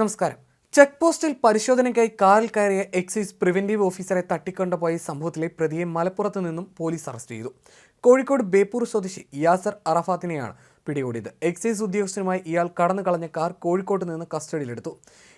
നമസ്കാരം. ചെക്ക് പോസ്റ്റിൽ പരിശോധനയ്ക്കായി കാറിൽ കയറിയ എക്സൈസ് പ്രിവെന്റീവ് ഓഫീസറെ തട്ടിക്കൊണ്ടുപോയ സംഭവത്തിലെ പ്രതിയെ മലപ്പുറത്ത് നിന്നും പോലീസ് അറസ്റ്റ് ചെയ്തു. കോഴിക്കോട് ബേപ്പൂർ സ്വദേശി യാസർ അറഫാത്തിനെയാണ് പിടികൂടിയത്. എക്സൈസ് ഉദ്യോഗസ്ഥനുമായി ഇയാൾ കടന്നു കളഞ്ഞ കാർ കോഴിക്കോട്ട് നിന്ന് കസ്റ്റഡിയിലെടുത്തു.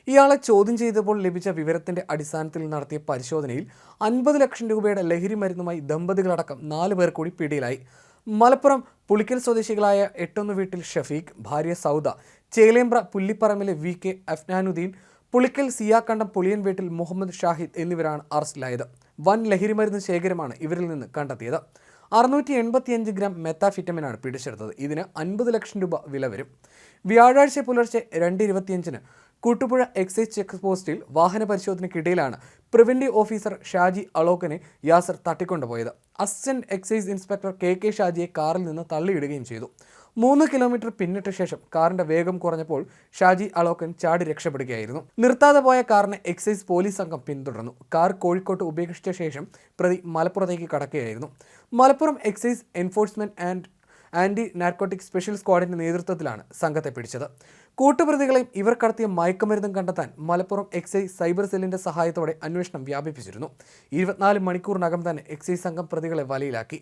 ഇയാളെ ചോദ്യം ചെയ്തപ്പോൾ ലഭിച്ച വിവരത്തിന്റെ അടിസ്ഥാനത്തിൽ നടത്തിയ പരിശോധനയിൽ അൻപത് ലക്ഷം രൂപയുടെ ലഹരി മരുന്നുമായി ദമ്പതികളടക്കം നാല് പേർ കൂടി പിടിയിലായി. മലപ്പുറം പുളിക്കൽ സ്വദേശികളായ എട്ടൊന്ന് വീട്ടിൽ ഷഫീഖ് ഭാര്യ സൗദ ചേലേമ്പ്ര പുല്ലിപ്പറമ്പിലെ വി കെ അഫ്നാനുദ്ദീൻ പുളിക്കൽ സിയാക്കണ്ടം പുളിയൻ വീട്ടിൽ മുഹമ്മദ് ഷാഹിദ് എന്നിവരാണ് അറസ്റ്റിലായത്. വൻ ലഹരിമരുന്ന് ശേഖരമാണ് ഇവരിൽ നിന്ന് കണ്ടെത്തിയത്. അറുന്നൂറ്റി എൺപത്തിയഞ്ച് ഗ്രാം മെത്താഫിറ്റമിനാണ് പിടിച്ചെടുത്തത്. ഇതിന് അൻപത് ലക്ഷം രൂപ വില വരും. വ്യാഴാഴ്ച പുലർച്ചെ രണ്ട് ഇരുപത്തിയഞ്ചിന് കൂട്ടുപുഴ എക്സൈസ് ചെക്ക് പോസ്റ്റിൽ വാഹന പരിശോധനയ്ക്കിടയിലാണ് പ്രിവന്റീവ് ഓഫീസർ ഷാജി അലോക്കനെ Yasar തട്ടിക്കൊണ്ടുപോയത്. Assistant excise inspector K K ഷാജിയെ കാറിൽ നിന്ന് തള്ളിയിടുകയും ചെയ്തു. മൂന്ന് കിലോമീറ്റർ പിന്നിട്ട ശേഷം കാറിന്റെ വേഗം കുറഞ്ഞപ്പോൾ ഷാജി അലോക്കൻ ചാടി രക്ഷപ്പെടുകയായിരുന്നു. നിർത്താതെ പോയ കാറിനെ എക്സൈസ് പോലീസ് സംഘം പിന്തുടർന്നു. കാർ കോഴിക്കോട്ട് ഉപേക്ഷിച്ച ശേഷം പ്രതി മലപ്പുറത്തേക്ക് കടക്കുകയായിരുന്നു. Malappuram excise enforcement and anti narcotic special സ്ക്വാഡിന്റെ നേതൃത്വത്തിലാണ് സംഘത്തെ പിടിച്ചത്. കൂട്ടുപ്രതികളെയും ഇവർ കടത്തിയ മയക്കുമരുന്നും കണ്ടെത്താൻ മലപ്പുറം എക്സൈസ് സൈബർ സെല്ലിന്റെ സഹായത്തോടെ അന്വേഷണം വ്യാപിപ്പിച്ചിരുന്നു. ഇരുപത്തിനാല് മണിക്കൂറിനകം തന്നെ എക്സൈസ് സംഘം പ്രതികളെ വലയിലാക്കി.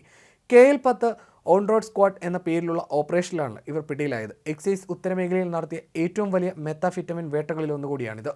കെ എൽ പത്ത് ഓൺ റോഡ് സ്ക്വാഡ് എന്ന പേരിലുള്ള ഓപ്പറേഷനിലാണ് ഇവർ പിടിയിലായത്. എക്സൈസ് ഉത്തരമേഖലയിൽ നടത്തിയ ഏറ്റവും വലിയ മെത്താഫിറ്റമിൻ വേട്ടകളിൽ ഒന്നുകൂടിയാണിത്.